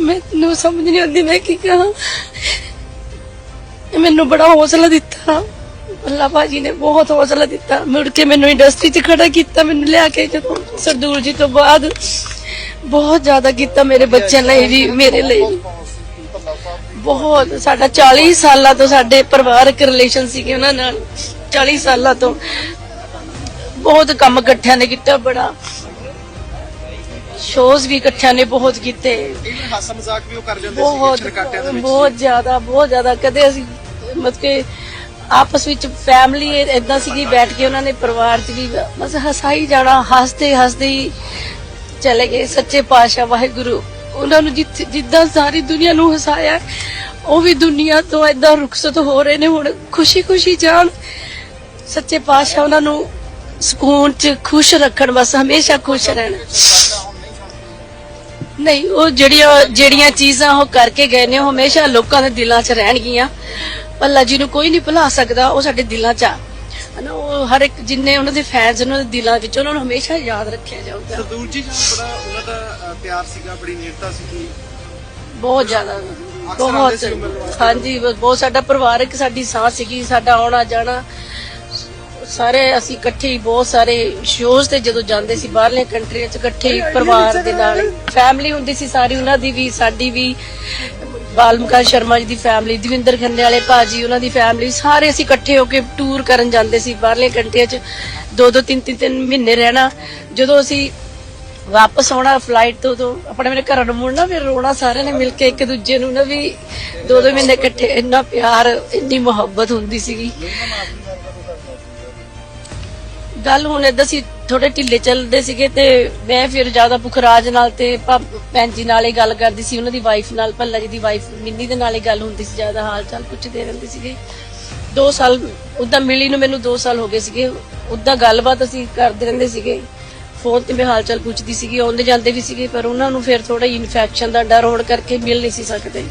ਮੈਨੂੰ ਸਮਝ ਨਹੀਂ ਆਉਂਦੀ ਮੈਂ ਕੀ ਕਹਾਂ ਮੈਨੂੰ ਬੜਾ ਹੌਸਲਾ ਦਿੱਤਾ। ਅੱਲਾ ਭਾਜੀ ਨੇ ਬਹੁਤ ਹੌਸਲਾ ਦਿੱਤਾ। ਮੁੜ ਕੇ ਮੈਨੂੰ ਇੰਡਸਟਰੀ 'ਚ ਖੜਾ ਕੀਤਾ ਮੈਨੂੰ ਲਿਆ ਕੇ ਜਦੋਂ ਸਰਦੂਲ ਜੀ ਤੋਂ ਬਾਅਦ ਬਹੁਤ ਜ਼ਿਆਦਾ ਕੀਤਾ ਮੇਰੇ ਬੱਚਿਆਂ ਲਈ ਵੀ ਮੇਰੇ ਲਈ ਵੀ। ਬਹੁਤ ਸਾਡਾ 40 ਸਾਲਾਂ ਤੋਂ ਸਾਡੇ ਪਰਿਵਾਰਕ ਰਿਲੇਸ਼ਨ ਸੀਗੇ ਉਹਨਾਂ ਨਾਲ। 40 ਸਾਲਾਂ ਤੋਂ। ਬਹੁਤ ਕੰਮ ਇਕੱਠਿਆਂ ਨੇ ਕੀਤਾ ਬੜਾ ਸ਼ੋਜ਼ ਵੀ ਇਕੱਠਿਆਂ ਨੇ ਬਹੁਤ ਕੀਤੇ। ਇਹ ਹਾਸਾ ਮਜ਼ਾਕ ਵੀ ਉਹ ਕਰ ਜਾਂਦੇ ਬਹੁਤ ਸੀ ਦੇ ਵਿੱਚ? ਬਹੁਤ ਜ਼ਿਆਦਾ ਬਹੁਤ ਜ਼ਿਆਦਾ। ਕਦੇ ਅਸੀਂ ਮਤਲਬ ਕਿ ਆਪਸ ਵਿੱਚ ਫੈਮਿਲੀ ਇਦਾਂ ਸੀਗੀ ਬੈਠ ਕੇ ਉਹਨਾਂ ਨੇ ਪਰਿਵਾਰ 'ਚ ਵੀ ਬਸ ਹਸਾਈ ਜਾਣਾ ਹੱਸਦੇ ਹੱਸਦੇ ਹੀ ਚਲੇ ਗਏ ਸੱਚੇ ਪਾਤਸ਼ਾਹ ਵਾਹਿਗੁਰੂ। ਉਹਨਾਂ ਨੂੰ ਜਿੱਦਾਂ ਸਾਰੀ ਦੁਨੀਆ ਨੂੰ ਹਸਾਇਆ ਉਹ ਵੀ ਦੁਨੀਆ ਤੋਂ ਇਦਾਂ ਰੁਖਸਤ ਹੋ ਰਹੇ ਨੇ ਹੁਣ ਖੁਸ਼ੀ ਖੁਸ਼ੀ ਜਾਣ। ਸੱਚੇ ਪਾਤਸ਼ਾਹ ਉਹਨਾਂ ਨੂੰ ਸਕੂਨ 'ਚ ਖੁਸ਼ ਰੱਖਣ ਬਸ ਹਮੇਸ਼ਾ ਖੁਸ਼ ਰਹਿਣ। ਨਹੀਂ ਉਹ ਜਿਹੜੀਆਂ ਜਿਹੜੀਆਂ ਚੀਜ਼ਾਂ ਉਹ ਕਰਕੇ ਗਏ ਨੇ ਉਹ ਹਮੇਸ਼ਾ ਲੋਕਾਂ ਦੇ ਦਿਲਾਂ 'ਚ ਰਹਿਣਗੀਆਂ। ਅੱਲਾ ਜੀ ਨੂੰ ਕੋਈ ਨਹੀਂ ਭੁਲਾ ਸਕਦਾ ਉਹ ਸਾਡੇ ਦਿਲਾਂ 'ਚ ਆ। ਹਨਾ ਉਹ ਹਰ ਇੱਕ ਜਿੰਨੇ ਉਹਨਾਂ ਦੇ ਫੈਨਸ ਉਹਨਾਂ ਦੇ ਦਿਲਾਂ ਵਿੱਚ ਉਹਨਾਂ ਨੂੰ ਹਮੇਸ਼ਾ ਯਾਦ ਰੱਖਿਆ ਜਾਊਗਾ। ਸਰਦੂਲ ਜੀ ਨਾਲ ਬੜਾ ਉਹਨਾਂ ਦਾ ਅ, ਪਿਆਰ ਸੀਗਾ ਬੜੀ ਨੇੜਤਾ ਸੀਗੀ ਬਹੁਤ ਜ਼ਿਆਦਾ। ਆਉਂਦੇ ਬਹੁਤ। ਸੀ ਮਿਲਣ ਵਾਸਤੇ। ਹਾਂਜੀ ਬਹੁਤ ਸਾਡਾ ਪਰਿਵਾਰਕ ਸਾਡੀ ਸਾਹ ਸੀਗੀ ਸਾਡਾ ਆਉਣਾ ਜਾਣਾ ਸਾਰੇ ਅਸੀਂ ਇਕੱਠੇ ਹੀ ਬਹੁਤ ਸਾਰੇ ਸ਼ੋਜ਼ ਤੇ ਜਦੋਂ ਜਾਂਦੇ ਸੀ ਬਾਹਰਲੇ ਕੰਟਰੀਆਂ 'ਚ ਇਕੱਠੇ ਹੀ ਪਰਿਵਾਰ ਦੇ ਨਾਲ। ਫੈਮਿਲੀ ਹੁੰਦੀ ਸੀ ਸਾਰੀ, ਉਹਨਾਂ ਦੀ ਵੀ, ਸਾਡੀ ਵੀ, ਬਾਲਮਕਾ ਸ਼ਰਮਾ ਜੀ ਦੀ ਫੈਮਿਲੀ ਦਵਿੰਦਰ ਖੰਨੇ ਵਾਲੇ ਭਾਜੀ ਉਹਨਾਂ ਦੀ ਫੈਮਿਲੀ ਸਾਰੇ ਅਸੀਂ ਇਕੱਠੇ ਹੋ ਕੇ ਟੂਰ ਕਰਨ ਜਾਂਦੇ ਸੀ ਬਾਹਰਲੇ ਕੰਟਰੀਆਂ 'ਚ ਦੋ ਦੋ ਤਿੰਨ ਤਿੰਨ ਤਿੰਨ ਮਹੀਨੇ ਰਹਿਣਾ। ਜਦੋਂ ਅਸੀਂ ਵਾਪਸ ਆਉਣਾ ਫਲਾਈਟ ਤੋਂ ਤੋਂ ਆਪਣੇ ਮੇਰੇ ਘਰਾਂ ਨੂੰ ਮੁੜਨਾ, ਫਿਰ ਰੋਣਾ ਸਾਰਿਆਂ ਨੇ ਮਿਲ ਕੇ ਇੱਕ ਦੂਜੇ ਨੂੰ ਨਾ ਵੀ ਦੋ ਦੋ ਮਹੀਨੇ ਇਕੱਠੇ, ਇੰਨਾ ਪਿਆਰ, ਇੰਨੀ ਮੁਹੱਬਤ ਹੁੰਦੀ ਸੀਗੀ। ਗੱਲ ਹੁਣ ਏਦਾਂ ਸੀ ਥੋੜੇ ਢਿੱਲੇ ਚੱਲਦੇ ਸੀਗੇ ਤੇ ਮੈਂ ਫਿਰ ਜ਼ਿਆਦਾ ਪੁਖਰਾਜ ਨਾਲ ਤੇ ਭਾ- ਭੈਣ ਜੀ ਨਾਲ ਹੀ ਗੱਲ ਕਰਦੀ ਸੀ, ਉਹਨਾਂ ਦੀ ਵਾਈਫ ਨਾਲ, ਭੱਲਾ ਜੀ ਦੀ ਵਾਈਫ ਮਿੰਨੀ ਦੇ ਨਾਲ ਹੀ ਗੱਲ ਹੁੰਦੀ ਸੀ, ਜ਼ਿਆਦਾ ਹਾਲ ਚਾਲ ਪੁੱਛਦੇ ਰਹਿੰਦੇ ਸੀਗੇ। 2 ਸਾਲ ਉਦਾਂ ਮਿਲੀ ਨੂੰ ਮੈਨੂੰ 2 ਸਾਲ ਹੋ ਗਏ ਸੀਗੇ। ਉਦਾਂ ਗੱਲਬਾਤ ਅਸੀਂ ਕਰਦੇ ਰਹਿੰਦੇ ਸੀਗੇ। ਫੋਨ ਤੇ ਮੈਂ ਹਾਲ ਚਾਲ ਪੁੱਛਦੀ ਸੀਗੀ, ਆਉਂਦੇ ਜਾਂਦੇ ਵੀ ਸੀਗੇ, ਪਰ ਉਹਨਾਂ ਨੂੰ ਫਿਰ ਥੋੜਾ ਇਨਫੈਕਸ਼ਨ ਦਾ ਡਰ ਹੋਣ ਕਰਕੇ ਮਿਲ ਨਹੀਂ ਸੀ ਸਕਦੇ।